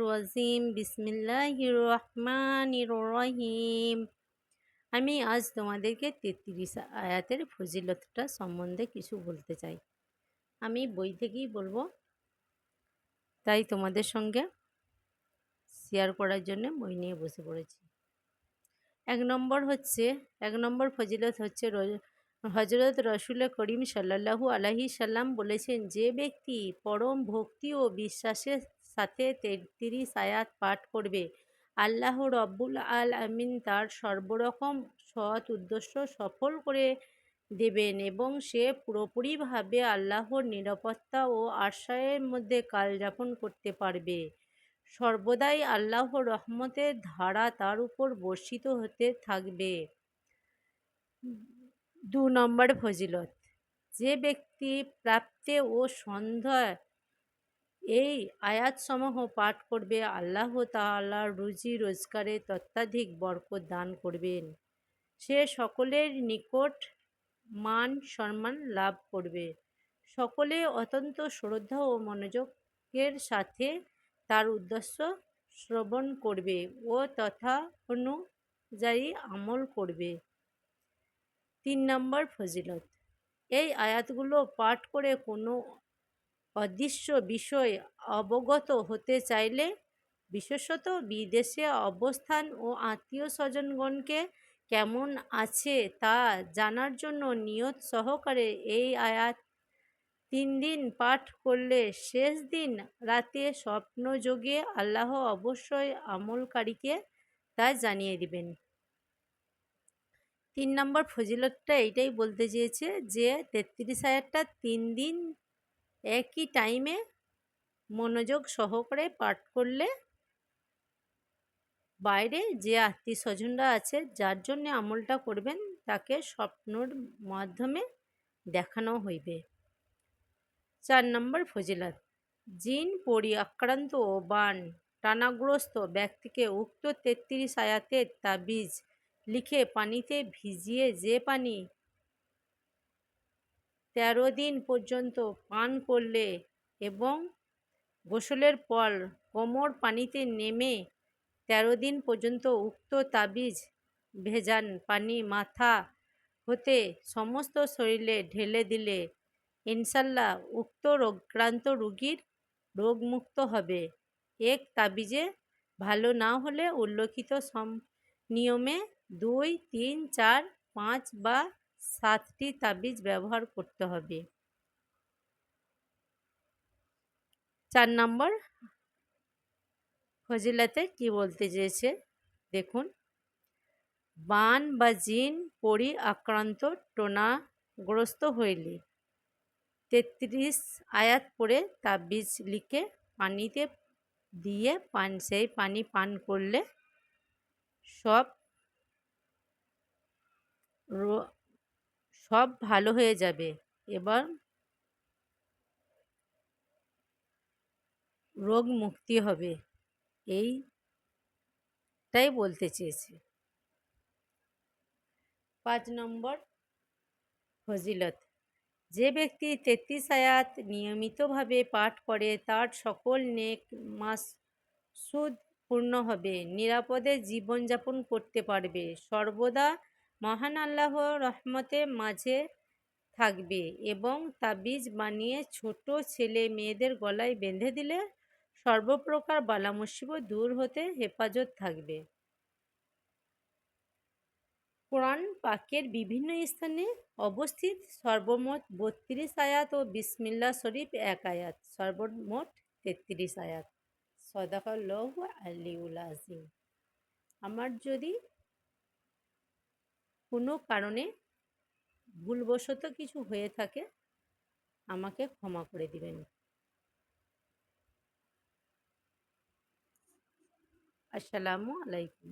রাজিম বিসমিল্লাহির রহমানির রহিম আমি আজ তোমাদেরকে তেত্রিশ আয়াতের ফজিলতটা সম্বন্ধে কিছু বলতে চাই। আমি বই থেকেই বলব, তাই তোমাদের সঙ্গে শেয়ার করার জন্য বই নিয়ে বসে পড়েছি। এক নম্বর হচ্ছে, এক নম্বর ফজিলত হচ্ছে হজরত রসুল করিম সাল্লাহু আলাহি সাল্লাম বলেছেন, যে ব্যক্তি পরম ভক্তি ও বিশ্বাসের সাথে তেত্রিশ আয়াত পাঠ করবে, আল্লাহ রব্বুল আল আমিন তার সর্বরকম সৎ উদ্দেশ্য সফল করে দেবেন এবং সে পুরোপুরিভাবে আল্লাহর নিরাপত্তা ও আশ্রয়ের মধ্যে কালযাপন করতে পারবে। সর্বদাই আল্লাহর রহমতের ধারা তার উপর বর্ষিত হতে থাকবে। দু নম্বর ফজিলত। যে ব্যক্তি প্রাপ্তে ও সন্ধ্যায় এই আয়াতসমূহ পাঠ করবে, আল্লাহ তাআলা রুজি, রোজগারে তত্ত্বাধিক বরকত দান করবেন। সে সকলের নিকট মান সম্মান লাভ করবে। সকলে অত্যন্ত শ্রদ্ধা ও মনোযোগের সাথে তার উদ্দেশ্য শ্রবণ করবে ও তথা অনুযায়ী আমল করবে। তিন নম্বর ফজিলত। এই আয়াতগুলো পাঠ করে কোনো অদৃশ্য বিষয় অবগত হতে চাইলে বিশেষত বিদেশে অবস্থান ও আত্মীয় স্বজনগণকে কেমন আছে তা জানার জন্য নিয়ত সহকারে এই আয়াত তিন দিন পাঠ করলে শেষ দিন রাতে স্বপ্নযোগে আল্লাহ অবশ্যই আমলকারীকে তা জানিয়ে দিবেন। তিন নম্বর ফজিলতটা এইটাই বলতে চেয়েছে যে, তেত্রিশ হাজারটা তিন দিন একই টাইমে মনোযোগ সহকারে পাঠ করলে বাইরে যে আত্মীয় স্বজনরা আছে, যার জন্য আমলটা করবেন, তাকে স্বপ্নর মাধ্যমে দেখানো হইবে। চার নম্বর ফজিলত, জিন, পরি, আক্রান্ত ও বান, টানাগ্রস্ত ব্যক্তিকে উক্ত তেত্রিশ আয়াতের তাবিজ লিখে পানিতে ভিজিয়ে যে পানি তেরো দিন পর্যন্ত পান করলে এবং গোসলের পর কোমর পানিতে নেমে তেরো দিন পর্যন্ত উক্ত তাবিজ ভেজান পানি মাথা হতে সমস্ত শরীরে ঢেলে দিলে ইনশাল্লাহ উক্ত রোগক্রান্ত রুগীর রোগমুক্ত হবে। এক তাবিজে ভালো না হলে উল্লেখিত সম নিয়মে দুই, তিন, চার, পাঁচ বা সাতটি তাবিজ ব্যবহার করতে হবে। চার নম্বর, ফজিলাতে কি বলতে চেয়েছে? দেখুন। বান বা জিন, পরি আক্রান্ত, টোনাগ্রস্ত হইলে তেত্রিশ আয়াত পরে তাবিজ লিখে পানিতে দিয়ে পান, সেই পানি পান করলে সব সব ভালো হয়ে যাবে। এবার রোগ মুক্তি হবে। এইটাই বলতে চেয়েছি। পাঁচ নম্বর ফজিলত। যে ব্যক্তি তেত্রিশ আয়াত নিয়মিতভাবে পাঠ করে, তার সকল নেক মাস সুদ পূর্ণ হবে। নিরাপদে জীবনযাপন করতে পারবে। সর্বদা মহান আল্লাহ রহমতে মাঝে থাকবে এবং তাবিজ বানিয়ে ছোট ছেলে মেয়েদের গলায় বেঁধে দিলে সর্বপ্রকার বালা মুসিবত দূর হতে হেফাজত থাকবে। কোরআন পাকের বিভিন্ন স্থানে অবস্থিত সর্বমোট বত্রিশ আয়াত ও বিসমিল্লা শরীফ এক আয়াত, সর্বমোট তেত্রিশ আয়াত। সদাকাল্লাহ আলিউল আজিম। আমার যদি কোনো কারণে ভুলবশত কিছু হয়ে থাকে আমাকে ক্ষমা করে দিবেন। আসসালামু আলাইকুম।